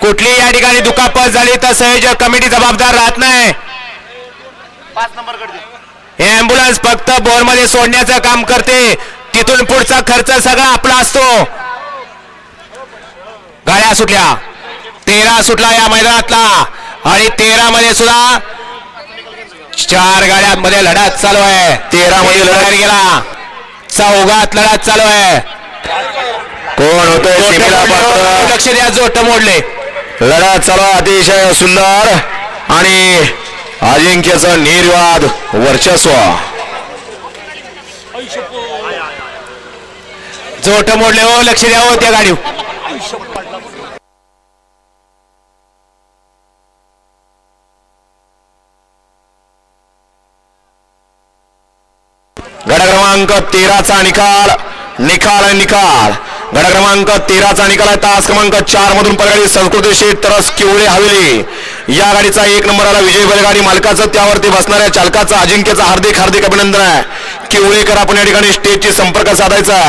कुठली या ठिकाणी दुखापत झाली तर संयोजक कमिटी जबाबदार राहत नाही. पाच नंबरकडे हे अँब्युलन्स फक्त बोरमध्ये सोडण्याचं काम करते. तिथून पुढचा खर्च सगळा आपला असतो. गाड्या सुटल्या. तेरा सुटला या मैदानातला. आणि तेरा मध्ये सुद्धा चार गाड्यांमध्ये लढत चालू आहे. तेरा मध्ये लढायला गेला. चौघात लढत चालू आहे. कोण पात्र लक्ष द्या जोट मोडले. लढा चला अतिशय सुंदर आणि अजिंक्यचं निर्वाद वर्चस्व. जोट मोडले हो लक्ष द्या हो त्या गाडी गड क्रमांक तेराचा निकाल निकाल आणि निकाल. गड क्रमांक तेराचा निकाल आहे. तास क्रमांक चार मधून पलगाडी संस्कृती शेठ तरस किवळे हवेली. या गाडीचा एक नंबर आला विजय बैलगाडी मालकाचं त्यावरती बसणाऱ्या चालकाचं अजिंक्यचं हार्दिक हार्दिक अभिनंदन आहे. किवळेकर आपण या ठिकाणी स्टेजची संपर्क साधायचा